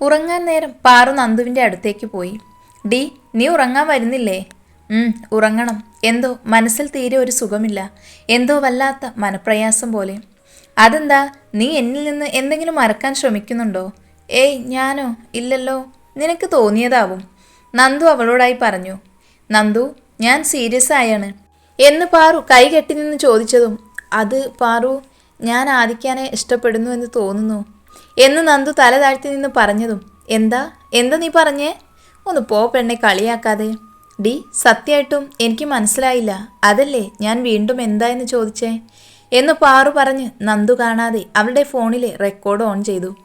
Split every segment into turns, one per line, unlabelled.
ഉറങ്ങാൻ നേരം പാറു നന്ദുവിന്റെ അടുത്തേക്ക് പോയി. ഡി നീ ഉറങ്ങാൻ വരുന്നില്ലേ? ഉറങ്ങണം. എന്തോ മനസ്സിൽ തീരെ ഒരു സുഖമില്ല. എന്തോ വല്ലാത്ത മനപ്രയാസം പോലെ. അതെന്താ നീ എന്നിൽ നിന്ന് എന്തെങ്കിലും മറക്കാൻ ശ്രമിക്കുന്നുണ്ടോ? ഏയ് ഞാനോ? ഇല്ലല്ലോ. നിനക്ക് തോന്നിയതാവും. നന്ദു അവളോടായി പറഞ്ഞു. നന്ദു ഞാൻ സീരിയസ് ആയാണ്. എന്ന് പാറു കൈ കെട്ടി നിന്ന് ചോദിച്ചതും അത് പാറു ഞാൻ ആദിക്കാനെ ഇഷ്ടപ്പെടുന്നു എന്ന് തോന്നുന്നു. എന്ന് നന്ദു തല താഴ്ത്തി നിന്ന് പറഞ്ഞതും. എന്താ? എന്താ നീ പറഞ്ഞേ? ഒന്ന് പോ പെണ്ണെ കളിയാക്കാതെ. ഡി സത്യമായിട്ടും എനിക്ക് മനസ്സിലായില്ല. അതല്ലേ ഞാൻ വീണ്ടും എന്താ എന്ന് ചോദിച്ചേ? എന്ന് പാറു പറഞ്ഞ് നന്ദു കാണാതെ അവളുടെ ഫോണിലെ റെക്കോർഡ് ഓൺ ചെയ്തു.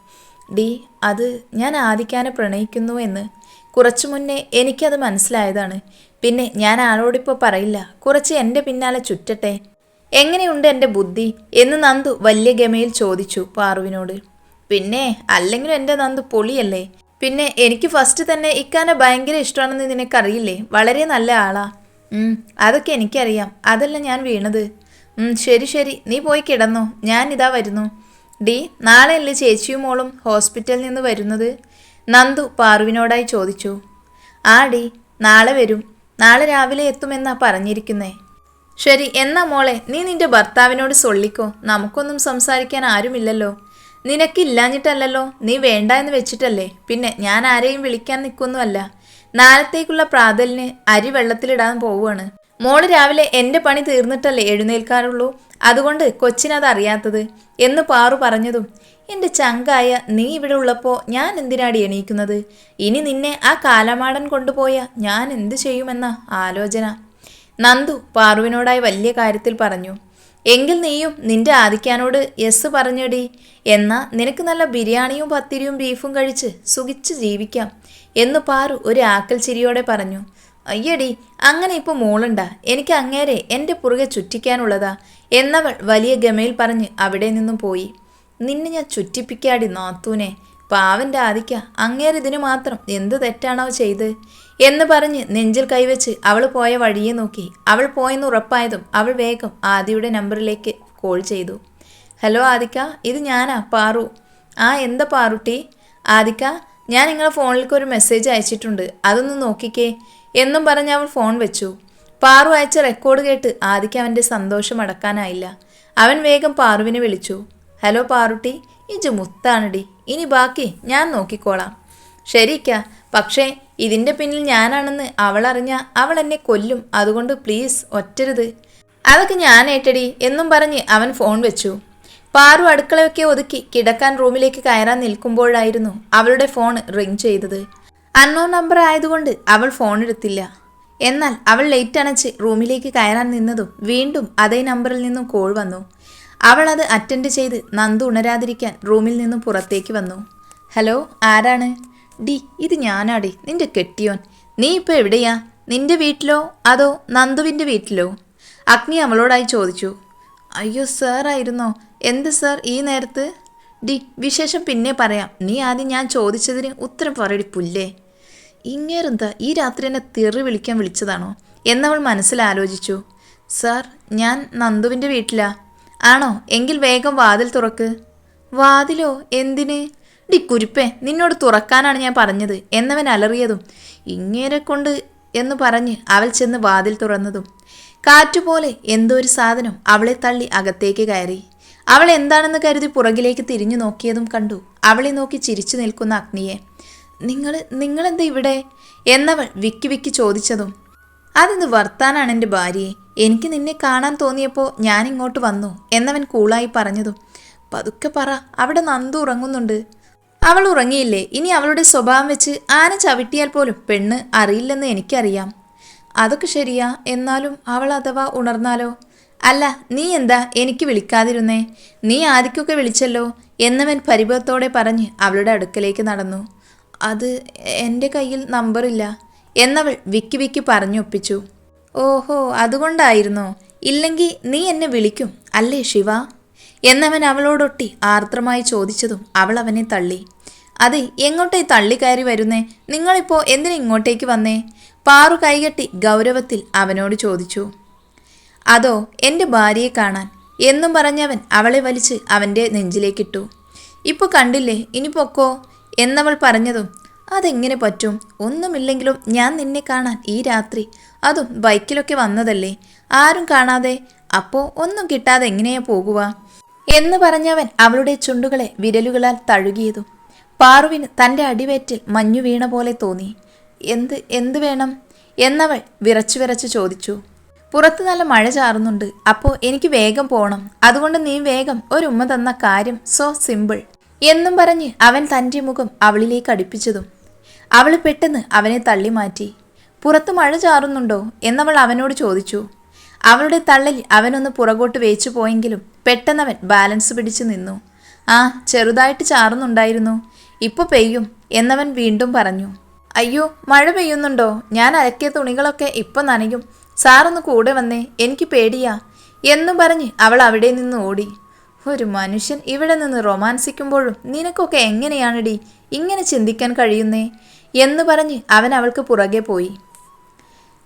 ഡി അത് ഞാൻ ആദിക്കാനെ പ്രണയിക്കുന്നു എന്ന്. കുറച്ചു മുന്നേ എനിക്കത് മനസ്സിലായതാണ്. പിന്നെ ഞാൻ ആളോടിപ്പോൾ പറയില്ല. കുറച്ച് എന്റെ പിന്നാലെ ചുറ്റട്ടെ. എങ്ങനെയുണ്ട് എന്റെ ബുദ്ധി? എന്ന് നന്ദു വലിയ ഗമയിൽ ചോദിച്ചു പാറുവിനോട്. പിന്നെ അല്ലെങ്കിലും എന്റെ നന്ദ് പൊളിയല്ലേ? പിന്നെ എനിക്ക് ഫസ്റ്റ് തന്നെ ഇക്കാന ഭയങ്കര ഇഷ്ടമാണെന്ന് നിനക്കറിയില്ലേ? വളരെ നല്ല ആളാ. അതൊക്കെ എനിക്കറിയാം. അതല്ല ഞാൻ വീണത്. ശരി ശരി. നീ പോയി കിടന്നോ. ഞാൻ ഇതാ വരുന്നു. ഡി നാളെയല്ലേ ചേച്ചിയും മോളും ഹോസ്പിറ്റലിൽ നിന്ന് വരുന്നത്? നന്ദു പാർവിനോടായി ചോദിച്ചു. ആ ഡി നാളെ വരും. നാളെ രാവിലെ എത്തുമെന്നാ പറഞ്ഞിരിക്കുന്നേ. ശരി എന്നാ മോളെ നീ നിന്റെ ഭർത്താവിനോട് സൊള്ളിക്കോ നമുക്കൊന്നും സംസാരിക്കാൻ ആരുമില്ലല്ലോ. നിനക്കില്ലാഞ്ഞിട്ടല്ലല്ലോ നീ വേണ്ട എന്ന് വെച്ചിട്ടല്ലേ. പിന്നെ ഞാൻ ആരെയും വിളിക്കാൻ നിൽക്കൊന്നുമല്ല നാളത്തേക്കുള്ള പ്രാതലിന് അരി വെള്ളത്തിലിടാൻ പോവുകയാണ്. മോൾ രാവിലെ എന്റെ പണി തീർന്നിട്ടല്ലേ എഴുന്നേൽക്കാറുള്ളൂ അതുകൊണ്ട് കൊച്ചിനത് അറിയാത്തത് എന്ന് പാറു പറഞ്ഞതും എന്റെ ചങ്കായ നീ ഇവിടെ ഉള്ളപ്പോൾ ഞാൻ എന്തിനാടി എണീക്കുന്നത്? ഇനി നിന്നെ ആ കാലമാടൻ കൊണ്ടുപോയ ഞാൻ എന്ത് ചെയ്യുമെന്ന ആലോചന. നന്ദു പാറുവിനോടായി വലിയ കാര്യത്തിൽ പറഞ്ഞു. എങ്കിൽ നീയും നിന്റെ ആദിക്കാനോട് യെസ് പറഞ്ഞടി. എന്നാ നിനക്ക് നല്ല ബിരിയാണിയും പത്തിരിയും ബീഫും കഴിച്ച് സുഖിച്ച് ജീവിക്കാം എന്ന് പാറു ഒരു ആക്കൽ ചിരിയോടെ പറഞ്ഞു. അയ്യടി അങ്ങനെ ഇപ്പോൾ മോളുണ്ട. എനിക്ക് അങ്ങേരെ എന്റെ പുറകെ ചുറ്റിക്കാനുള്ളതാ എന്നവൾ വലിയ ഗമയിൽ പറഞ്ഞ് അവിടെ നിന്നും പോയി. നിന്നെ ഞാൻ ചുറ്റിപ്പിക്കാടി നാത്തൂനെ. പാവന്റെ ആദിക്ക അങ്ങേരിതിനു മാത്രം എന്ത് തെറ്റാണോ ചെയ്ത്? എന്ന് പറഞ്ഞ് നെഞ്ചിൽ കൈവച്ച് അവൾ പോയ വഴിയെ നോക്കി. അവൾ പോയെന്ന് ഉറപ്പായതും അവൾ വേഗം ആദിയുടെ നമ്പറിലേക്ക് കോൾ ചെയ്തു. ഹലോ ആദിക്ക ഇത് ഞാനാ പാറു. ആ എന്താ പാറുട്ടി? ആദിക്ക ഞാൻ നിങ്ങളെ ഫോണിലേക്ക് ഒരു മെസ്സേജ് അയച്ചിട്ടുണ്ട്. അതൊന്ന് നോക്കിക്കേ. എന്നും പറഞ്ഞ് അവൾ ഫോൺ വെച്ചു. പാറു അയച്ച റെക്കോർഡ് കേട്ട് ആദിക്ക് അവന്റെ സന്തോഷം അടക്കാനായില്ല. അവൻ വേഗം പാറുവിനെ വിളിച്ചു. ഹലോ പാറുട്ടി ഇജ് മുത്താണടി ഇനി ബാക്കി ഞാൻ നോക്കിക്കോളാം. ശരിക്ക പക്ഷേ ഇതിന്റെ പിന്നിൽ ഞാനാണെന്ന് അവൾ അറിഞ്ഞ അവൾ എന്നെ കൊല്ലും. അതുകൊണ്ട് പ്ലീസ് ഒറ്റരുത്. അതൊക്കെ ഞാൻ ഏറ്റടി എന്നും പറഞ്ഞ് അവൻ ഫോൺ വെച്ചു. പാറു അടുക്കളയൊക്കെ ഒതുക്കി കിടക്കാൻ റൂമിലേക്ക് കയറാൻ നിൽക്കുമ്പോഴായിരുന്നു അവളുടെ ഫോൺ റിങ് ചെയ്തത്. അൺനോൺ നമ്പർ ആയതുകൊണ്ട് അവൾ ഫോൺ എടുത്തില്ല. എന്നാൽ അവൾ ലേറ്റ് അണച്ച് റൂമിലേക്ക് കയറാൻ നിന്നതും വീണ്ടും അതേ നമ്പറിൽ നിന്നും കോൾ വന്നു. അവൾ അത് അറ്റൻഡ് ചെയ്ത് നന്ദു ഉണരാതിരിക്കാൻ റൂമിൽ നിന്നും പുറത്തേക്ക് വന്നു. ഹലോ ആരാണ്? ഡി ഇത് ഞാനാടി നിന്റെ കെട്ടിയോൻ. നീ ഇപ്പോൾ എവിടെയാ? നിന്റെ വീട്ടിലോ? അതോ നന്ദുവിന്റെ വീട്ടിലോ? അഗ്നി അവളോടായി ചോദിച്ചു. അയ്യോ സാർ ആയിരുന്നോ? എന്ത് സാർ ഈ നേരത്ത്? ഡി വിശേഷം പിന്നെ പറയാം. നീ ആദ്യം ഞാൻ ചോദിച്ചതിന് ഉത്തരം പറയടി പുല്ലേ. ഇങ്ങേരെന്താ ഈ രാത്രി എന്നെ തെറി വിളിക്കാൻ വിളിച്ചതാണോ? എന്നവൾ മനസ്സിലാലോചിച്ചു. സാർ ഞാൻ നന്ദുവിന്റെ വീട്ടിലാ. ആണോ? എങ്കിൽ വേഗം വാതിൽ തുറക്ക്. വാതിലോ? എന്തിന്? ഡി കുരുപ്പേ നിന്നോട് തുറക്കാനാണ് ഞാൻ പറഞ്ഞത്. എന്നവൻ അലറിയതും ഇങ്ങേരെ കൊണ്ട് എന്ന് പറഞ്ഞ് അവൾ ചെന്ന് വാതിൽ തുറന്നതും കാറ്റുപോലെ എന്തോ ഒരു സാധനം അവളെ തള്ളി അകത്തേക്ക് കയറി. അവൾ എന്താണെന്ന് കരുതി പുറകിലേക്ക് തിരിഞ്ഞു നോക്കിയതും കണ്ടു. അവളെ നോക്കി ചിരിച്ചു നിൽക്കുന്ന അഗ്നിയെ നിങ്ങൾ നിങ്ങളെന്താ ഇവിടെ? എന്നവൾ വിക്കി വിക്കി ചോദിച്ചതും അതെന്ത് വർത്താനാണ് എന്റെ ഭാര്യയെ? എനിക്ക് നിന്നെ കാണാൻ തോന്നിയപ്പോൾ ഞാനിങ്ങോട്ട് വന്നു. എന്നവൻ കൂളായി പറഞ്ഞതും പതുക്കെ പറ അവിടെ നന്ദു ഉറങ്ങുന്നുണ്ട്. അവൾ ഉറങ്ങിയില്ലേ? ഇനി അവളുടെ സ്വഭാവം വെച്ച് ആന ചവിട്ടിയാൽ പോലും പെണ്ണ് അറിയില്ലെന്ന് എനിക്കറിയാം. അതൊക്കെ ശരിയാ. എന്നാലും അവൾ അഥവാ ഉണർന്നാലോ? അല്ല നീ എന്താ എനിക്ക് വിളിക്കാതിരുന്നേ? നീ ആദിക്കൊക്കെ വിളിച്ചല്ലോ? എന്നവൻ പരിഭവത്തോടെ പറഞ്ഞ് അവളുടെ അടുക്കലേക്ക് നടന്നു. അത് എന്റെ കയ്യിൽ നമ്പറില്ല എന്നവൾ വിക്കി വിക്കി പറഞ്ഞൊപ്പിച്ചു ഓഹോ അതുകൊണ്ടായിരുന്നോ? ഇല്ലെങ്കിൽ നീ എന്നെ വിളിക്കും അല്ലേ ശിവ? എന്നവൻ അവളോടൊട്ടി ആർദ്രമായി ചോദിച്ചതും അവൾ അവനെ തള്ളി. അതെ എങ്ങോട്ടേ തള്ളി കയറി വരുന്നേ? നിങ്ങളിപ്പോൾ എന്തിനെ ഇങ്ങോട്ടേക്ക് വന്നേ? പാറു കൈകെട്ടി ഗൗരവത്തിൽ അവനോട് ചോദിച്ചു. അതോ എന്റെ ഭാര്യയെ കാണാൻ? എന്നും പറഞ്ഞവൻ അവളെ വലിച്ച് അവന്റെ നെഞ്ചിലേക്കിട്ടു. ഇപ്പോൾ കണ്ടില്ലേ ഇനി പൊക്കോ? എന്നവൾ പറഞ്ഞതും അതെങ്ങനെ പറ്റും? ഒന്നുമില്ലെങ്കിലും ഞാൻ നിന്നെ കാണാൻ ഈ രാത്രി. അതും ബൈക്കിലൊക്കെ വന്നതല്ലേ? ആരും കാണാതെ. അപ്പോ ഒന്നും കിട്ടാതെ എങ്ങനെയാ പോകുക എന്ന് പറഞ്ഞവൻ അവളുടെ ചുണ്ടുകളെ വിരലുകളാൽ തഴുകിയതും പാറുവിന് തന്റെ അടിവേറ്റിൽ മഞ്ഞു വീണ പോലെ തോന്നി. എന്ത് എന്ത് വേണം? എന്നവൾ വിറച്ചു വിറച്ച് ചോദിച്ചു. പുറത്ത് നല്ല മഴ ചാറുന്നുണ്ട്. അപ്പോൾ എനിക്ക് വേഗം പോകണം അതുകൊണ്ട് നീ വേഗം ഒരു ഉമ്മ തന്ന കാര്യം സോ സിമ്പിൾ എന്നും പറഞ്ഞ് അവൻ തന്റെ മുഖം അവളിലേക്ക് അടുപ്പിച്ചതും. അവൾ പെട്ടെന്ന് അവനെ തള്ളി മാറ്റി. പുറത്ത് മഴ ചാറുന്നുണ്ടോ? എന്നവൾ അവനോട് ചോദിച്ചു. അവളുടെ തള്ളൽ അവനൊന്ന് പുറകോട്ട് വേച്ചു പോയെങ്കിലും പെട്ടെന്നവൻ ബാലൻസ് പിടിച്ചു നിന്നു. ആ ചെറുതായിട്ട് ചാറുന്നുണ്ടായിരുന്നു. ഇപ്പോൾ പെയ്യും എന്നവൻ വീണ്ടും പറഞ്ഞു. അയ്യോ മഴ പെയ്യുന്നുണ്ടോ? ഞാൻ അലക്കിയ തുണികളൊക്കെ ഇപ്പം നനയും. സാറൊന്ന് കൂടെ വന്നേ എനിക്ക് പേടിയാ എന്നും പറഞ്ഞ് അവൾ അവിടെ നിന്ന് ഓടി. ഒരു മനുഷ്യൻ ഇവിടെ നിന്ന് റൊമാൻസിക്കുമ്പോഴും നിനക്കൊക്കെ എങ്ങനെയാണെടി? ഇങ്ങനെ ചിന്തിക്കാൻ കഴിയുന്നേ? എന്ന് പറഞ്ഞ് അവൻ അവൾക്ക് പുറകെ പോയി.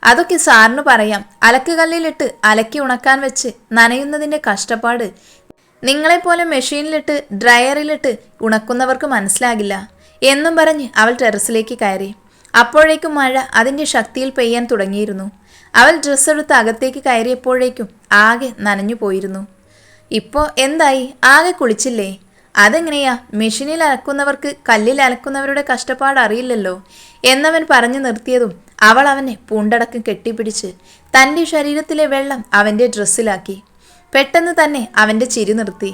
അതൊക്കെ സാറിന് പറയാം. അലക്കുകല്ലിലിട്ട് അലക്കി ഉണക്കാൻ വെച്ച് നനയുന്നതിന്റെ കഷ്ടപ്പാട് നിങ്ങളെപ്പോലെ മെഷീനിലിട്ട് ഡ്രയറിലിട്ട് ഉണക്കുന്നവർക്ക് മനസ്സിലാകില്ല. എന്നും പറഞ്ഞ് അവൾ ടെറസിലേക്ക് കയറി. അപ്പോഴേക്കും മഴ അതിന്റെ ശക്തിയിൽ പെയ്യാൻ തുടങ്ങിയിരുന്നു. അവൾ ഡ്രസ്സ് എടുത്ത് അകത്തേക്ക് കയറിയപ്പോഴേക്കും ആകെ നനഞ്ഞു പോയിരുന്നു. ഇപ്പോൾ എന്തായി? ആകെ കുളിച്ചില്ലേ? അതെങ്ങനെയാ? മെഷീനിൽ അലക്കുന്നവർക്ക് കല്ലിൽ അലക്കുന്നവരുടെ കഷ്ടപ്പാട് അറിയില്ലല്ലോ. എന്നവൻ പറഞ്ഞു നിർത്തിയതും അവൾ അവനെ പൂണ്ടടക്കം കെട്ടിപ്പിടിച്ച് തന്റെ ശരീരത്തിലെ വെള്ളം അവന്റെ ഡ്രസ്സിലാക്കി. പെട്ടെന്ന് തന്നെ അവന്റെ ചിരി നിർത്തി.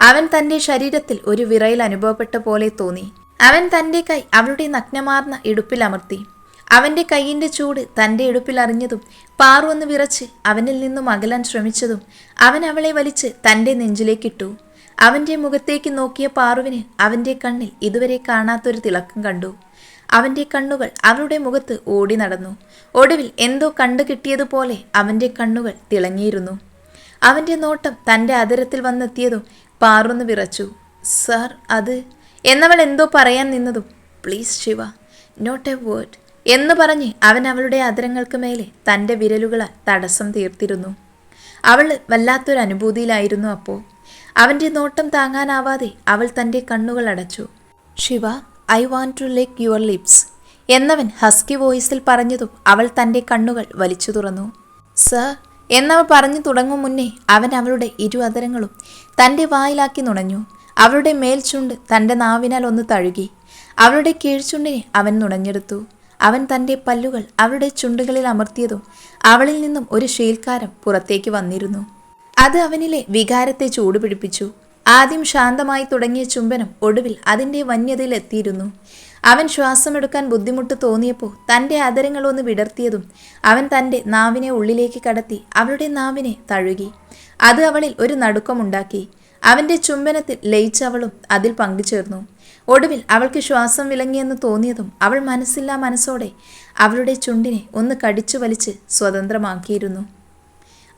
അവൻ തന്റെ ശരീരത്തിൽ ഒരു വിറയിൽ അനുഭവപ്പെട്ട പോലെ തോന്നി. അവൻ തന്റെ കൈ അവളുടെ നഗ്നമാർന്ന ഇടുപ്പിൽ അമർത്തി. അവന്റെ കൈയിന്റെ ചൂട് തന്റെ ഇടുപ്പിൽ അറിഞ്ഞതും പാറു വിറച്ച് അവനിൽ നിന്നും അകലാൻ ശ്രമിച്ചതും അവൻ അവളെ വലിച്ച് തന്റെ നെഞ്ചിലേക്കിട്ടു. അവന്റെ മുഖത്തേക്ക് നോക്കിയ പാറുവിന് അവന്റെ കണ്ണിൽ ഇതുവരെ കാണാത്തൊരു തിളക്കം കണ്ടു. അവന്റെ കണ്ണുകൾ അവളുടെ മുഖത്ത് ഓടി നടന്നു. ഒടുവിൽ എന്തോ കണ്ടു കിട്ടിയതുപോലെ അവന്റെ കണ്ണുകൾ തിളങ്ങിയിരുന്നു. അവന്റെ നോട്ടം തന്റെ അതിരത്തിൽ വന്നെത്തിയതും പാറുന്ന് വിറച്ചു. സാർ അത് എന്നവൾ എന്തോ പറയാൻ നിന്നതും. Please Shiva not a word എന്ന് പറഞ്ഞ് അവൻ അവളുടെ അതിരങ്ങൾക്ക് മേലെ തന്റെ വിരലുകളാൽ തടസ്സം തീർത്തിരുന്നു. അവൾ വല്ലാത്തൊരു അനുഭൂതിയിലായിരുന്നു അപ്പോൾ അവന്റെ നോട്ടം താങ്ങാനാവാതെ അവൾ തന്റെ കണ്ണുകൾ അടച്ചു. Shiva I want to lick your lips എന്നവൻ ഹസ്കി വോയിസിൽ പറഞ്ഞതും അവൾ തന്റെ കണ്ണുകൾ വലിച്ചു തുറന്നു. സർ എന്നവൾ പറഞ്ഞു തുടങ്ങും മുന്നേ അവൻ അവളുടെ ഇരു അതരങ്ങളും തന്റെ വായിലാക്കി നുണഞ്ഞു. അവളുടെ മേൽചുണ്ട് തന്റെ നാവിനാൽ ഒന്ന് തഴുകി. അവളുടെ കീഴ്ചുണ്ടിനെ അവൻ നുണഞ്ഞെടുത്തു. അവൻ തന്റെ പല്ലുകൾ അവളുടെ ചുണ്ടുകളിൽ അമർത്തിയതും അവളിൽ നിന്നും ഒരു ഷീൽക്കാരം പുറത്തേക്ക് വന്നിരുന്നു. അത് അവനിലെ വികാരത്തെ ചൂടുപിടിപ്പിച്ചു. ആദ്യം ശാന്തമായി തുടങ്ങിയ ചുംബനം ഒടുവിൽ അതിന്റെ വന്യതയിലെത്തിയിരുന്നു. അവൻ ശ്വാസമെടുക്കാൻ ബുദ്ധിമുട്ട് തോന്നിയപ്പോൾ തന്റെ ഒന്ന് വിടർത്തിയതും അവൻ തന്റെ നാവിനെ ഉള്ളിലേക്ക് കടത്തി അവളുടെ നാവിനെ തഴുകി. അത് അവളിൽ ഒരു നടുക്കമുണ്ടാക്കി. അവന്റെ ചുംബനത്തിൽ ലയിച്ചവളും അതിൽ പങ്കുചേർന്നു. ഒടുവിൽ അവൾക്ക് ശ്വാസം വിലങ്ങിയെന്ന് തോന്നിയതും അവൾ മനസ്സില്ലാ മനസ്സോടെ അവളുടെ ചുണ്ടിനെ ഒന്ന് കടിച്ചു വലിച്ച് സ്വതന്ത്രമാക്കിയിരുന്നു.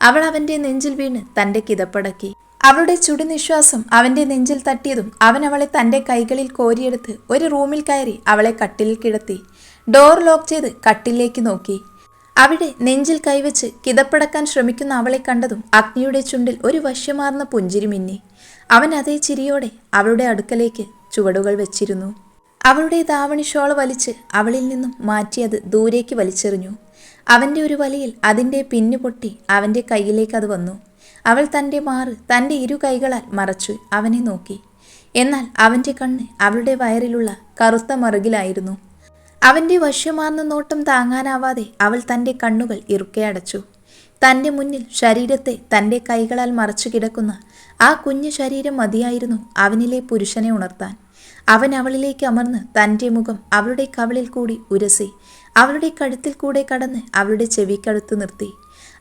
അവൾ അവന്റെ നെഞ്ചിൽ വീണ് തന്റെ കിതപ്പടക്കി. അവളുടെ ചുടുനിശ്വാസം അവന്റെ നെഞ്ചിൽ തട്ടിയതും അവൻ അവളെ തന്റെ കൈകളിൽ കോരിയെടുത്ത് ഒരു റൂമിൽ കയറി അവളെ കട്ടിലിൽ കിടത്തി. ഡോർ ലോക്ക് ചെയ്ത് കട്ടിലേക്ക് നോക്കി. അവിടെ നെഞ്ചിൽ കൈവച്ച് കിതപ്പടക്കാൻ ശ്രമിക്കുന്ന അവളെ കണ്ടതും അഗ്നിയുടെ ചുണ്ടിൽ ഒരു വശ്യമാർന്ന പുഞ്ചിരി മിന്നി. അവൻ അതേ ചിരിയോടെ അവളുടെ അടുക്കലേക്ക് ചുവടുകൾ വെച്ചിരുന്നു. അവളുടെ ദാവണി ഷോൾ വലിച്ച് അവളിൽ നിന്നും മാറ്റി അത് ദൂരേക്ക് വലിച്ചെറിഞ്ഞു. അവന്റെ ഒരു വലിയിൽ അതിന്റെ പിന്നു പൊട്ടി അവന്റെ കയ്യിലേക്ക് അത് വന്നു. അവൾ തന്റെ മാറ് തന്റെ ഇരു കൈകളാൽ മറച്ചു അവനെ നോക്കി. എന്നാൽ അവന്റെ കണ്ണ് അവളുടെ വയറിലുള്ള കറുത്ത മറുകിലായിരുന്നു. അവന്റെ വശ്യമാർന്ന നോട്ടം താങ്ങാനാവാതെ അവൾ തന്റെ കണ്ണുകൾ ഇറുക്കെ അടച്ചു. തന്റെ മുന്നിൽ ശരീരത്തെ തന്റെ കൈകളാൽ മറച്ചു കിടക്കുന്ന ആ കുഞ്ഞു ശരീരം മതിയായിരുന്നു അവനിലെ പുരുഷനെ ഉണർത്താൻ. അവൻ അവളിലേക്ക് അമർന്ന് തന്റെ മുഖം അവളുടെ കവളിൽ കൂടി ഉരസി അവളുടെ കഴുത്തിൽ കൂടെ കടന്ന് അവളുടെ ചെവിക്കടുത്ത് നിർത്തി.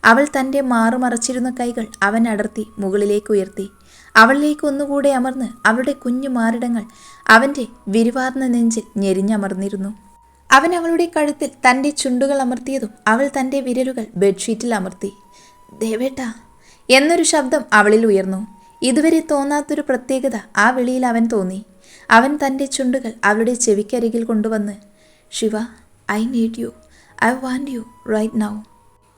അവൾ തന്റെ മാറുമറച്ചിരുന്ന കൈകൾ അവൻ അടർത്തി മുകളിലേക്ക് ഉയർത്തി. അവളിലേക്ക് ഒന്നുകൂടെ അമർന്ന് അവളുടെ കുഞ്ഞു മാറിടങ്ങൾ അവന്റെ വിരിവാർന്ന നെഞ്ചിൽ ഞെരിഞ്ഞമർന്നിരുന്നു. അവൻ അവളുടെ കഴുത്തിൽ തന്റെ ചുണ്ടുകൾ അമർത്തിയതും അവൾ തന്റെ വിരലുകൾ ബെഡ്ഷീറ്റിൽ അമർത്തി. ദേവേട്ടാ എന്നൊരു ശബ്ദം അവളിൽ ഉയർന്നു. ഇതുവരെ തോന്നാത്തൊരു പ്രത്യേകത ആ വിളിയിൽ അവൻ തോന്നി. അവൻ തന്റെ ചുണ്ടുകൾ അവളുടെ ചെവിക്കരികിൽ കൊണ്ടുവന്ന് Shiva I need you. I want you right now.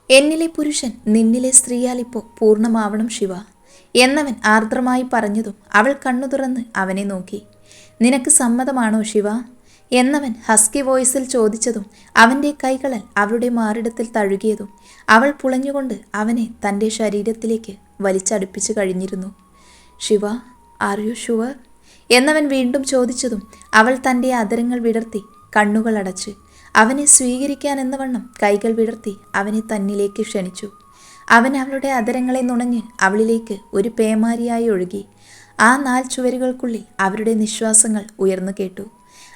എന്നിലെ പുരുഷൻ നിന്നിലെ സ്ത്രീയാലിപ്പോൾ പൂർണമാവണം ശിവ. എന്നവൻ ആർദ്രമായി പറഞ്ഞതും അവൾ കണ്ണു തുറന്ന് അവനെ നോക്കി. നിനക്ക് സമ്മതമാണോ ശിവ? എന്നവൻ ഹസ്കി വോയിസിൽ ചോദിച്ചതും അവന്റെ കൈകളൽ അവളുടെ മാറിടത്തിൽ തഴുകിയതും അവൾ പുളഞ്ഞുകൊണ്ട് അവനെ തന്റെ ശരീരത്തിലേക്ക് വലിച്ചടുപ്പിച്ചു കഴിഞ്ഞിരുന്നു. ശിവ ആർ യു ഷുവർ എന്നവൻ വീണ്ടും ചോദിച്ചതും അവൾ തന്റെ അതരങ്ങൾ വിടർത്തി കണ്ണുകൾ അടച്ച്. അവനെ സ്വീകരിക്കാൻ എന്നവണ്ണം കൈകൾ വിടർത്തി അവനെ തന്നിലേക്ക് ക്ഷണിച്ചു. അവൻ അവളുടെ അതരങ്ങളെ നുണഞ്ഞ് അവളിലേക്ക് ഒരു പേമാരിയായി ഒഴുകി. ആ നാൽ ചുവരുകൾക്കുള്ളിൽ അവരുടെ നിശ്വാസങ്ങൾ ഉയർന്നു കേട്ടു.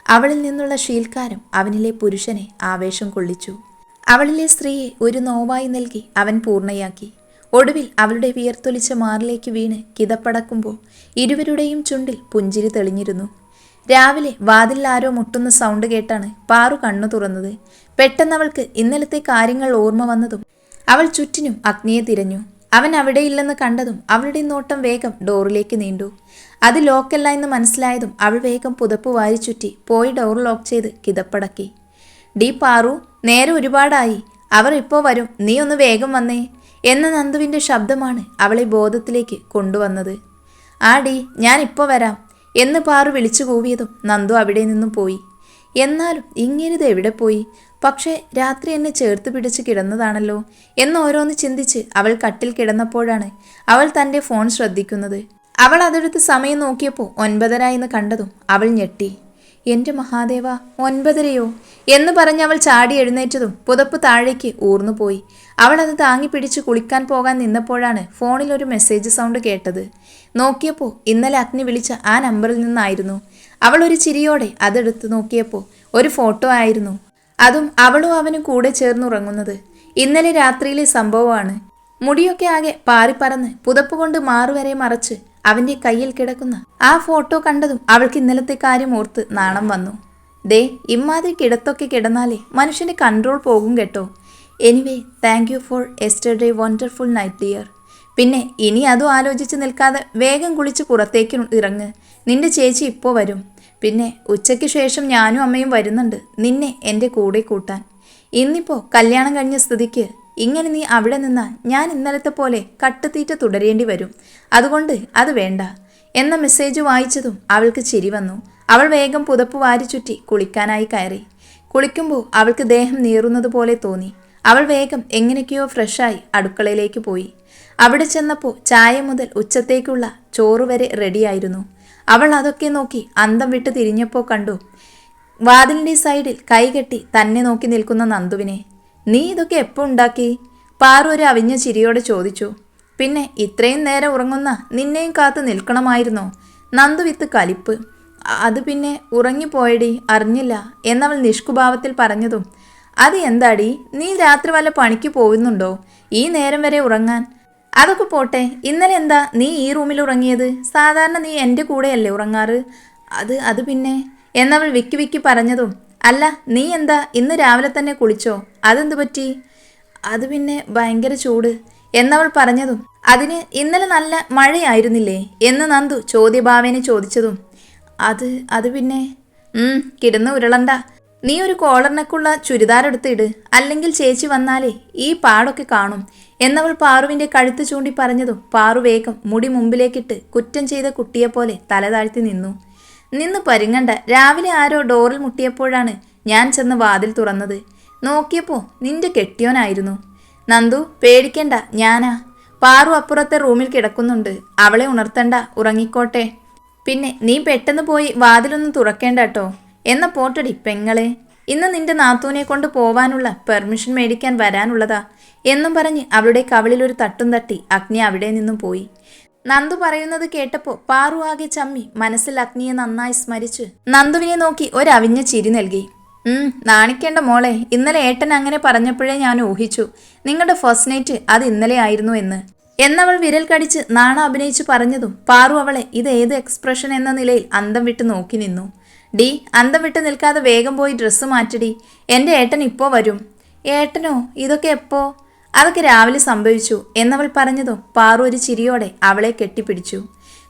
അവളിൽ നിന്നുള്ള ശീൽക്കാരം അവനിലെ പുരുഷനെ ആവേശം കൊള്ളിച്ചു. അവളിലെ സ്ത്രീയെ ഒരു നോവായി നൽകി അവൻ പൂർണയാക്കി. ഒടുവിൽ അവളുടെ വിയർത്തൊലിച്ച മാറിലേക്ക് വീണ് കിതപ്പടക്കുമ്പോൾ ഇരുവരുടെയും ചുണ്ടിൽ പുഞ്ചിരി തെളിഞ്ഞിരുന്നു. രാവിലെ വാതിലിൽ ആരോ മുട്ടുന്ന സൗണ്ട് കേട്ടാണ് പാറു കണ്ണു തുറന്നത്. പെട്ടെന്ന് അവൾക്ക് ഇന്നലത്തെ കാര്യങ്ങൾ ഓർമ്മ വന്നതും അവൾ ചുറ്റിനും അഗ്നിയെ തിരഞ്ഞു. അവൻ അവിടെയില്ലെന്ന് കണ്ടതും അവളുടെ നോട്ടം വേഗം ഡോറിലേക്ക് നീണ്ടു. അത് ലോക്കല്ല എന്ന് മനസ്സിലായതും അവൾ വേഗം പുതപ്പ് വാരി ചുറ്റി പോയി ഡോർ ലോക്ക് ചെയ്ത് കിതപ്പടക്കി. ഡി പാറു നേരെ ഒരുപാടായി. അവർ ഇപ്പോൾ വരും. നീ ഒന്ന് വേഗം വന്നേ എന്ന നന്ദുവിന്റെ ശബ്ദമാണ് അവളെ ബോധത്തിലേക്ക് കൊണ്ടുവന്നത്. ആ ഡി ഞാൻ ഇപ്പോൾ വരാം. എന്ന് പാറു വിളിച്ചു കൂവിയതും നന്ദു അവിടെ നിന്നും പോയി. എന്നാലും ഇങ്ങനിത് എവിടെ പോയി? പക്ഷേ രാത്രി എന്നെ ചേർത്ത് പിടിച്ച് കിടന്നതാണല്ലോ എന്ന് ഓരോന്ന് ചിന്തിച്ച് അവൾ കട്ടിൽ കിടന്നപ്പോഴാണ് അവൾ തന്റെ ഫോൺ ശ്രദ്ധിക്കുന്നത്. അവൾ അതെടുത്ത് സമയം നോക്കിയപ്പോൾ ഒൻപതര എന്ന് കണ്ടതും അവൾ ഞെട്ടി. എന്റെ മഹാദേവ ഒൻപതരയോ? എന്ന് പറഞ്ഞ് അവൾ ചാടി എഴുന്നേറ്റതും പുതപ്പ് താഴേക്ക് ഊർന്നുപോയി. അവൾ അത് താങ്ങി പിടിച്ച് കുളിക്കാൻ പോകാൻ നിന്നപ്പോഴാണ് ഫോണിൽ ഒരു മെസ്സേജ് സൗണ്ട് കേട്ടത്. നോക്കിയപ്പോൾ ഇന്നലെ അഗ്നി വിളിച്ച ആ നമ്പറിൽ നിന്നായിരുന്നു. അവൾ ഒരു ചിരിയോടെ അതെടുത്ത് നോക്കിയപ്പോൾ ഒരു ഫോട്ടോ ആയിരുന്നു. അതും അവളും അവനും കൂടെ ചേർന്നുറങ്ങുന്നത്. ഇന്നലെ രാത്രിയിലെ സംഭവമാണ്. മുടിയൊക്കെ ആകെ പാറിപ്പറന്ന് പുതപ്പ് കൊണ്ട് മാറുവരെ മറച്ച് അവന്റെ കയ്യിൽ കിടക്കുന്ന ആ ഫോട്ടോ കണ്ടതും അവൾക്ക് ഇന്നലത്തെ കാര്യം ഓർത്ത് നാണം വന്നു. ദേ ഇമ്മാതിരി കിടത്തൊക്കെ കിടന്നാലേ മനുഷ്യന്റെ കൺട്രോൾ പോകും കേട്ടോ. Anyway thank you for yesterday wonderful night dear പിന്നെ ഇനി അതും ആലോചിച്ച് നിൽക്കാതെ വേഗം കുളിച്ച് പുറത്തേക്ക് ഇറങ്ങ്. നിന്റെ ചേച്ചി ഇപ്പോൾ വരും. പിന്നെ ഉച്ചയ്ക്ക് ശേഷം ഞാനും അമ്മയും വരുന്നുണ്ട്. നിന്നെ എന്റെ കൂടെ കൂട്ടാൻ. ഇന്നിപ്പോൾ കല്യാണം കഴിഞ്ഞ സ്ഥിതിക്ക് ഇങ്ങനെ നീ അവിടെ നിന്നാൽ ഞാൻ ഇന്നലത്തെ പോലെ കട്ടുതീറ്റ തുടരേണ്ടി വരും. അതുകൊണ്ട് അത് വേണ്ട. എന്ന മെസ്സേജ് വായിച്ചതും അവൾക്ക് ചിരി വന്നു. അവൾ വേഗം പുതപ്പ് വാരി ചുറ്റി കുളിക്കാനായി കയറി. കുളിക്കുമ്പോൾ അവൾക്ക് ദേഹം നീറുന്നത് പോലെ തോന്നി. അവൾ വേഗം എങ്ങനെയൊക്കെയോ ഫ്രഷായി അടുക്കളയിലേക്ക് പോയി. അവിടെ ചെന്നപ്പോൾ ചായ മുതൽ ഉച്ചത്തേക്കുള്ള ചോറ് വരെ റെഡിയായിരുന്നു അവൾ അതൊക്കെ നോക്കി അന്തം വിട്ട് തിരിഞ്ഞപ്പോൾ കണ്ടു. വാതിലിന്റെ സൈഡിൽ കൈകെട്ടി തന്നെ നോക്കി നിൽക്കുന്ന നന്ദുവിനെ. നീ ഇതൊക്കെ എപ്പോൾ ഉണ്ടാക്കി? പാറു ഒരു അവിഞ്ഞ ചിരിയോടെ ചോദിച്ചു. പിന്നെ ഇത്രയും നേരം ഉറങ്ങുന്ന നിന്നെയും കാത്ത് നിൽക്കണമായിരുന്നോ. നന്ദു വിത്ത് കലിപ്പ്. അത് പിന്നെ ഉറങ്ങിപ്പോയടി അറിഞ്ഞില്ല എന്നവൾ നിഷ്കുഭാവത്തിൽ പറഞ്ഞതും അത് എന്താടി? നീ രാത്രി വല്ല പണിക്ക് പോകുന്നുണ്ടോ ഈ നേരം വരെ ഉറങ്ങാൻ. അതൊക്കെ പോട്ടെ. ഇന്നലെ എന്താ നീ ഈ റൂമിൽ ഉറങ്ങിയത്? സാധാരണ നീ എന്റെ കൂടെയല്ലേ ഉറങ്ങാറ്? അത് അത് പിന്നെ. എന്നവൾ വിക്കി വിക്കി പറഞ്ഞതും അല്ല നീ എന്താ ഇന്ന് രാവിലെ തന്നെ കുളിച്ചോ? അതെന്ത് പറ്റി? അത് പിന്നെ ഭയങ്കര ചൂട് എന്നവൾ പറഞ്ഞതും അതിന് ഇന്നലെ നല്ല മഴയായിരുന്നില്ലേ? എന്ന് നന്ദു ചോദ്യഭാവേനെ ചോദിച്ചതും അത് അത് പിന്നെ. കിടന്ന് ഉരുളണ്ട. നീ ഒരു കോളറിനൊക്കെയുള്ള ചുരിദാർ എടുത്തിട്. അല്ലെങ്കിൽ ചേച്ചി വന്നാലേ ഈ പാടൊക്കെ കാണും. എന്നവൾ പാറുവിന്റെ കഴുത്ത് ചൂണ്ടി പറഞ്ഞതും പാറു വേഗം മുടി മുമ്പിലേക്കിട്ട് കുറ്റം ചെയ്ത കുട്ടിയെപ്പോലെ തല താഴ്ത്തി നിന്നു. നിന്ന് പരുങ്ങണ്ട. രാവിലെ ആരോ ഡോറിൽ മുട്ടിയപ്പോഴാണ് ഞാൻ ചെന്ന് വാതിൽ തുറന്നത്. നോക്കിയപ്പോൾ നിന്റെ കെട്ടിയോനായിരുന്നു. നന്ദു പേടിക്കണ്ട ഞാനാ. പാറു അപ്പുറത്തെ റൂമിൽ കിടക്കുന്നുണ്ട്. അവളെ ഉണർത്തണ്ട ഉറങ്ങിക്കോട്ടെ. പിന്നെ നീ പെട്ടെന്ന് പോയി വാതിലൊന്നും തുറക്കേണ്ട കേട്ടോ. എന്ന പോട്ടടി പെങ്ങളെ ഇന്ന് നിന്റെ നാത്തൂനെ കൊണ്ട് പോവാനുള്ള പെർമിഷൻ മേടിക്കാൻ വരാനുള്ളതാ എന്നും പറഞ്ഞ് അവളുടെ കവളിലൊരു തട്ടും തട്ടി അഗ്നി അവിടെ നിന്നും പോയി. നന്ദു പറയുന്നത് കേട്ടപ്പോൾ പാറു ആകെ ചമ്മി മനസ്സിൽ അഗ്നിയെ നന്നായി സ്മരിച്ച് നന്ദുവിനെ നോക്കി ഒരവിഞ്ഞ ചിരി നൽകി. ഉം നാണിക്കേണ്ട മോളെ ഇന്നലെ ഏട്ടൻ അങ്ങനെ പറഞ്ഞപ്പോഴേ ഞാൻ ഊഹിച്ചു. നിങ്ങളുടെ ഫസ്റ്റ് നൈറ്റ് അത് ഇന്നലെ ആയിരുന്നു എന്ന്. എന്നവൾ വിരൽ കടിച്ച് നാണ അഭിനയിച്ച് പറഞ്ഞതും പാറു അവളെ ഇത് ഏത് എക്സ്പ്രഷൻ എന്ന നിലയിൽ അന്തം വിട്ട് നോക്കി നിന്നു. ഡി അന്തം വിട്ട് നിൽക്കാതെ വേഗം പോയി ഡ്രസ്സ് മാറ്റടി. എന്റെ ഏട്ടൻ ഇപ്പോൾ വരും. ഏട്ടനോ ഇതൊക്കെ എപ്പോ? അതൊക്കെ രാവിലെ സംഭവിച്ചു എന്നവൾ പറഞ്ഞതും പാറു ഒരു ചിരിയോടെ അവളെ കെട്ടിപ്പിടിച്ചു.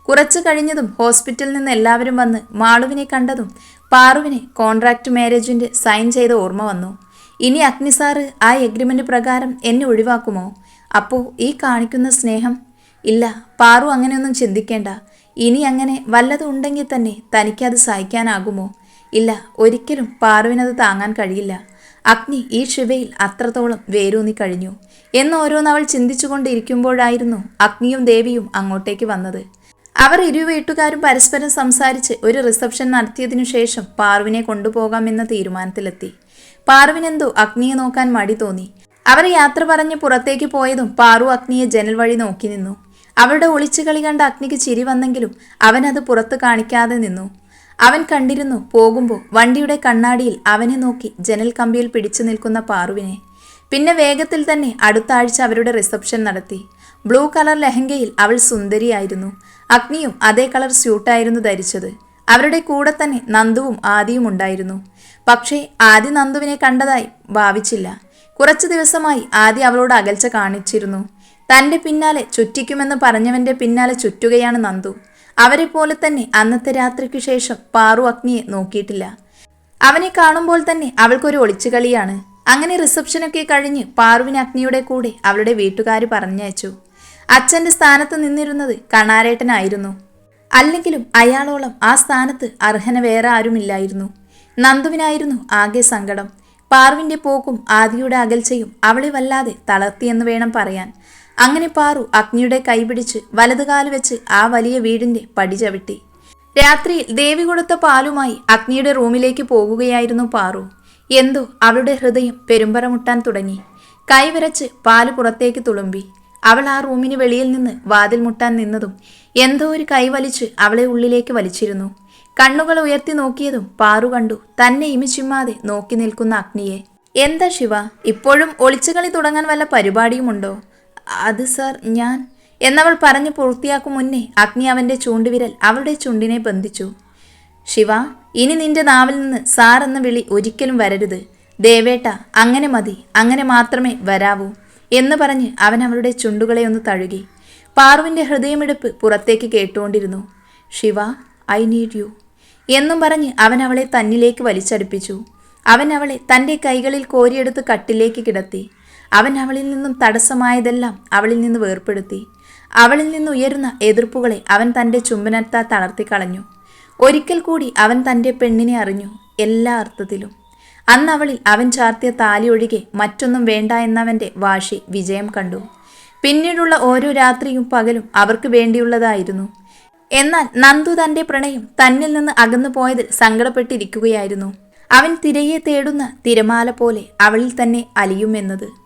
കുറച്ചു കഴിഞ്ഞതും ഹോസ്പിറ്റലിൽ നിന്ന് എല്ലാവരും വന്ന് മാളുവിനെ കണ്ടതും പാറുവിനെ കോൺട്രാക്ട് മാരേജിന്റെ സൈൻ ചെയ്ത ഓർമ്മ വന്നു. ഇനി അഗ്നിസാറ് ആ എഗ്രിമെന്റ് പ്രകാരം എന്നെ ഒഴിവാക്കുമോ? അപ്പോൾ ഈ കാണിക്കുന്ന സ്നേഹം? ഇല്ല പാറു അങ്ങനെയൊന്നും ചിന്തിക്കേണ്ട. ഇനി അങ്ങനെ വല്ലതും ഉണ്ടെങ്കിൽ തന്നെ തനിക്കത് സഹിക്കാനാകുമോ? ഇല്ല ഒരിക്കലും പാറുവിനത് താങ്ങാൻ കഴിയില്ല. അഗ്നി ഈ ശിവയിൽ അത്രത്തോളം വേരൂന്നി കഴിഞ്ഞു. എന്നോരോന്ന് അവൾ ചിന്തിച്ചുകൊണ്ടിരിക്കുമ്പോഴായിരുന്നു അഗ്നിയും ദേവിയും അങ്ങോട്ടേക്ക് വന്നത്. അവർ ഇരു വീട്ടുകാരും പരസ്പരം സംസാരിച്ച് ഒരു റിസപ്ഷൻ നടത്തിയതിനു ശേഷം പാർവിനെ കൊണ്ടുപോകാമെന്ന തീരുമാനത്തിലെത്തി. പാർവിനെന്തോ അഗ്നിയെ നോക്കാൻ മടി തോന്നി. അവർ യാത്ര പറഞ്ഞ് പുറത്തേക്ക് പോയതും പാറു അഗ്നിയെ ജനൽ വഴി നോക്കി നിന്നു. അവളുടെ ഒളിച്ചുകളി കണ്ട അഗ്നിക്ക് ചിരി വന്നെങ്കിലും അവൻ അത് പുറത്ത് കാണിക്കാതെ നിന്നു. അവൻ കണ്ടിരുന്നു പോകുമ്പോൾ വണ്ടിയുടെ കണ്ണാടിയിൽ അവനെ നോക്കി ജനൽ കമ്പിയിൽ പിടിച്ചു നിൽക്കുന്ന പാറുവിനെ. പിന്നെ വേഗത്തിൽ തന്നെ അടുത്ത ആഴ്ച അവരുടെ റിസപ്ഷൻ നടത്തി. ബ്ലൂ കളർ ലെഹങ്കയിൽ അവൾ സുന്ദരിയായിരുന്നു. അഗ്നിയും അതേ കളർ സ്യൂട്ടായിരുന്നു ധരിച്ചത്. അവരുടെ കൂടെ തന്നെ നന്ദുവും ആദിയും ഉണ്ടായിരുന്നു. പക്ഷേ ആദി നന്ദുവിനെ കണ്ടതായി ഭാവിച്ചില്ല. കുറച്ചു ദിവസമായി ആദി അവളോട് അകൽച്ച കാണിച്ചിരുന്നു. തന്റെ പിന്നാലെ ചുറ്റിക്കുമെന്ന് പറഞ്ഞവന്റെ പിന്നാലെ ചുറ്റുകയാണ് നന്ദു. അവരെ പോലെ തന്നെ അന്നത്തെ രാത്രിക്ക് ശേഷം പാറു അഗ്നിയെ നോക്കിയിട്ടില്ല. അവനെ കാണുമ്പോൾ തന്നെ അവൾക്കൊരു ഒളിച്ചുകളിയാണ്. അങ്ങനെ റിസപ്ഷനൊക്കെ കഴിഞ്ഞ് പാറുവിന് അഗ്നിയുടെ കൂടെ അവളുടെ വീട്ടുകാർ പറഞ്ഞയച്ചു. അച്ഛന്റെ സ്ഥാനത്ത് നിന്നിരുന്നത് കണാരേട്ടനായിരുന്നു. അല്ലെങ്കിലും അയാളോളം ആ സ്ഥാനത്ത് അർഹന വേറെ ആരുമില്ലായിരുന്നു. നന്ദുവിനായിരുന്നു ആകെ സങ്കടം. പാറുവിന്റെ പോക്കും ആദിയുടെ അകൽച്ചയും അവളെ വല്ലാതെ തളർത്തിയെന്ന് വേണം പറയാൻ. അങ്ങനെ പാറു അഗ്നിയുടെ കൈപിടിച്ച് വലതുകാൽ വെച്ച് ആ വലിയ വീടിന്റെ പടി ചവിട്ടി. രാത്രിയിൽ ദേവി കൊടുത്ത പാലുമായി അഗ്നിയുടെ റൂമിലേക്ക് പോകുകയായിരുന്നു പാറു. എന്തോ അവളുടെ ഹൃദയം പെരുമ്പറമുട്ടാൻ തുടങ്ങി. കൈവിരച്ച് പാൽ പുറത്തേക്ക് തുളുമ്പി. അവൾ ആ റൂമിന് വെളിയിൽ നിന്ന് വാതിൽ മുട്ടാൻ നിന്നതും എന്തോ ഒരു കൈ വലിച്ച് അവളെ ഉള്ളിലേക്ക് വലിച്ചിരുന്നു. കണ്ണുകൾ ഉയർത്തി നോക്കിയതും പാറു കണ്ടു തന്നെ ഇമിച്ചിമ്മാതെ നോക്കി നിൽക്കുന്ന അഗ്നിയെ. എന്താ ശിവ ഇപ്പോഴും ഒളിച്ചുകളി തുടങ്ങാൻ വല്ല പരിപാടിയുമുണ്ടോ? അത് സാർ ഞാൻ. എന്നവൾ പറഞ്ഞു പൂർത്തിയാക്കും മുന്നേ അഗ്നി അവന്റെ ചൂണ്ടുവിരൽ അവളുടെ ചുണ്ടിനെ ബന്ധിച്ചു. ശിവ ഇനി നിന്റെ നാവിൽ നിന്ന് സാർ എന്ന വിളി ഒരിക്കലും വരരുത്. ദേവേട്ട അങ്ങനെ മതി അങ്ങനെ മാത്രമേ വരാവൂ എന്ന് പറഞ്ഞ് അവൻ അവളുടെ ചുണ്ടുകളെ ഒന്ന് തഴുകി. പാർവിന്റെ ഹൃദയമെടുപ്പ് പുറത്തേക്ക് കേട്ടുകൊണ്ടിരുന്നു. ശിവ ഐ നീഡ് യു എന്നും പറഞ്ഞ് അവൻ അവളെ തന്നിലേക്ക് വലിച്ചടുപ്പിച്ചു. അവൻ അവളെ തന്റെ കൈകളിൽ കോരിയെടുത്ത് കട്ടിലേക്ക് കിടത്തി. അവൻ അവളിൽ നിന്നും തടസ്സമായതെല്ലാം അവളിൽ നിന്ന് വേർപ്പെടുത്തി. അവളിൽ നിന്ന് ഉയരുന്ന എതിർപ്പുകളെ അവൻ തന്റെ ചുംബനത്താൽ തളർത്തിക്കളഞ്ഞു ഒരിക്കൽ കൂടി അവൻ തന്റെ പെണ്ണിനെ അറിഞ്ഞു എല്ലാ അർത്ഥത്തിലും. അന്ന് അവളിൽ അവൻ ചാർത്തിയ താലി ഒഴികെ മറ്റൊന്നും വേണ്ട എന്നവന്റെ വാശി വിജയം കണ്ടു. പിന്നീടുള്ള ഓരോ രാത്രിയും പകലും അവർക്ക് വേണ്ടിയുള്ളതായിരുന്നു. എന്നാൽ നന്ദു തന്റെ പ്രണയം തന്നിൽ നിന്ന് അകന്നു പോയതിൽ സങ്കടപ്പെട്ടിരിക്കുകയായിരുന്നു. അവൻ തിരയെ തേടുന്ന തിരമാല പോലെ അവളിൽ തന്നെ അലിയുമെന്നത്.